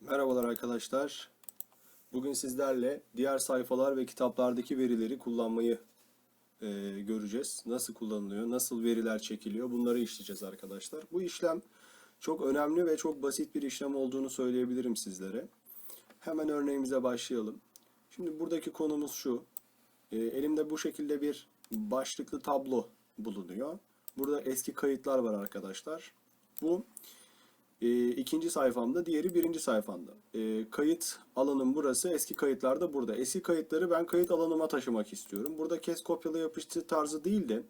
Merhabalar arkadaşlar. Bugün sizlerle diğer sayfalar ve kitaplardaki verileri kullanmayı e, göreceğiz. Nasıl kullanılıyor, nasıl veriler çekiliyor bunları işleyeceğiz arkadaşlar. Bu işlem çok önemli ve çok basit bir işlem olduğunu söyleyebilirim sizlere. Hemen örneğimize başlayalım. Şimdi buradaki konumuz şu. E, elimde bu şekilde bir başlıklı tablo bulunuyor. Burada eski kayıtlar var arkadaşlar. Bu e, ikinci sayfamda, diğeri birinci sayfamda. E, kayıt alanım burası, eski kayıtlar da burada. Eski kayıtları ben kayıt alanıma taşımak istiyorum. Burada kes kopyala yapıştır tarzı değil de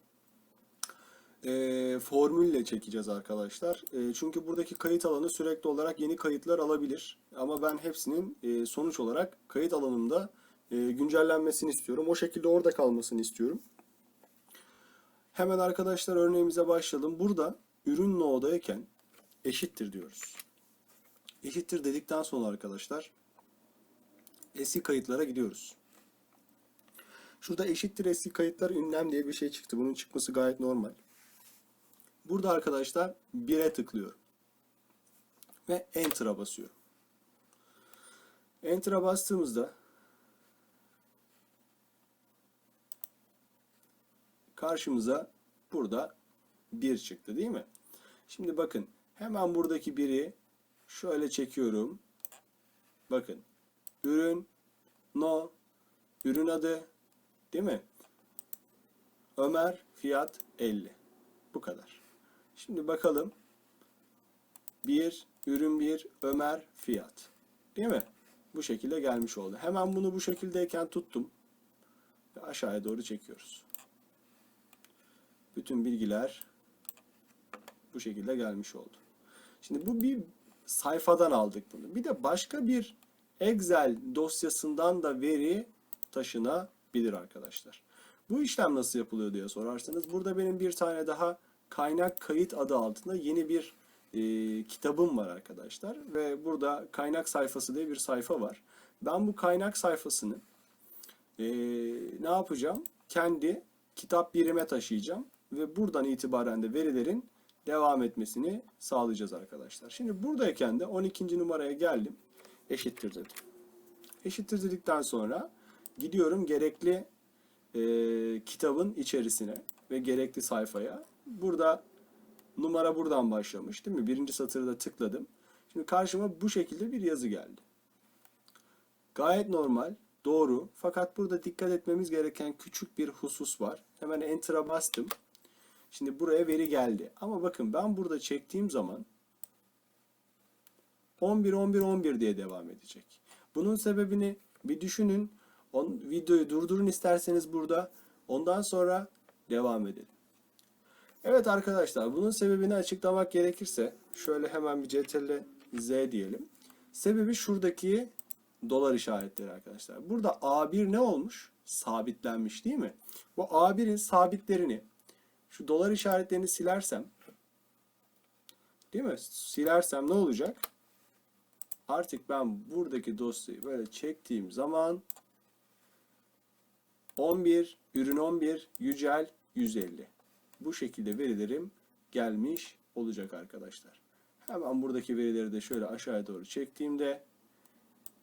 e, formülle çekeceğiz arkadaşlar. E, çünkü buradaki kayıt alanı sürekli olarak yeni kayıtlar alabilir. Ama ben hepsinin e, sonuç olarak kayıt alanımda e, güncellenmesini istiyorum. O şekilde orada kalmasını istiyorum. Hemen arkadaşlar örneğimize başlayalım. Burada ürün no'dayken eşittir diyoruz. Eşittir dedikten sonra arkadaşlar eski kayıtlara gidiyoruz. Şurada eşittir eski kayıtlar ünlem diye bir şey çıktı. Bunun çıkması gayet normal. Burada arkadaşlar 1'e tıklıyorum. Ve Enter'a basıyorum. Enter'a bastığımızda karşımıza burada 1 çıktı değil mi? Şimdi bakın hemen buradaki biri şöyle çekiyorum. Bakın ürün no ürün adı değil mi? Ömer fiyat 50. Bu kadar. Şimdi bakalım. 1 ürün 1 Ömer fiyat. Değil mi? Bu şekilde gelmiş oldu. Hemen bunu bu şekildeyken tuttum. Ve aşağıya doğru çekiyoruz. Bütün bilgiler bu şekilde gelmiş oldu. Şimdi bu bir sayfadan aldık bunu. Bir de başka bir Excel dosyasından da veri taşınabilir arkadaşlar. Bu işlem nasıl yapılıyor diye sorarsanız burada benim bir tane daha kaynak kayıt adı altında yeni bir e, kitabım var arkadaşlar ve burada kaynak sayfası diye bir sayfa var. Ben bu kaynak sayfasını e, ne yapacağım? Kendi kitap birime taşıyacağım ve buradan itibaren de verilerin devam etmesini sağlayacağız arkadaşlar. Şimdi buradayken de 12. numaraya geldim. Eşittir dedim. Eşittir dedikten sonra gidiyorum gerekli e, kitabın içerisine ve gerekli sayfaya. Burada numara buradan başlamış değil mi? Birinci satırda tıkladım. Şimdi karşıma bu şekilde bir yazı geldi. Gayet normal, doğru. Fakat burada dikkat etmemiz gereken küçük bir husus var. Hemen Enter'a bastım. Şimdi buraya veri geldi. Ama bakın ben burada çektiğim zaman 11 11 11 diye devam edecek. Bunun sebebini bir düşünün. On, videoyu durdurun isterseniz burada. Ondan sonra devam edelim. Evet arkadaşlar bunun sebebini açıklamak gerekirse şöyle hemen bir CTRL Z diyelim. Sebebi şuradaki dolar işaretleri arkadaşlar. Burada A1 ne olmuş? Sabitlenmiş değil mi? Bu A1'in sabitlerini şu dolar işaretlerini silersem değil mi? Silersem ne olacak? Artık ben buradaki dosyayı böyle çektiğim zaman 11, ürün 11, yücel 150. Bu şekilde verilerim gelmiş olacak arkadaşlar. Hemen buradaki verileri de şöyle aşağıya doğru çektiğimde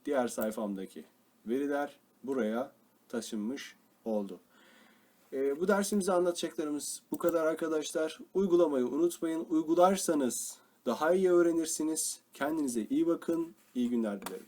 diğer sayfamdaki veriler buraya taşınmış oldu. Ee, bu dersimizde anlatacaklarımız bu kadar arkadaşlar. Uygulamayı unutmayın. Uygularsanız daha iyi öğrenirsiniz. Kendinize iyi bakın. İyi günler dilerim.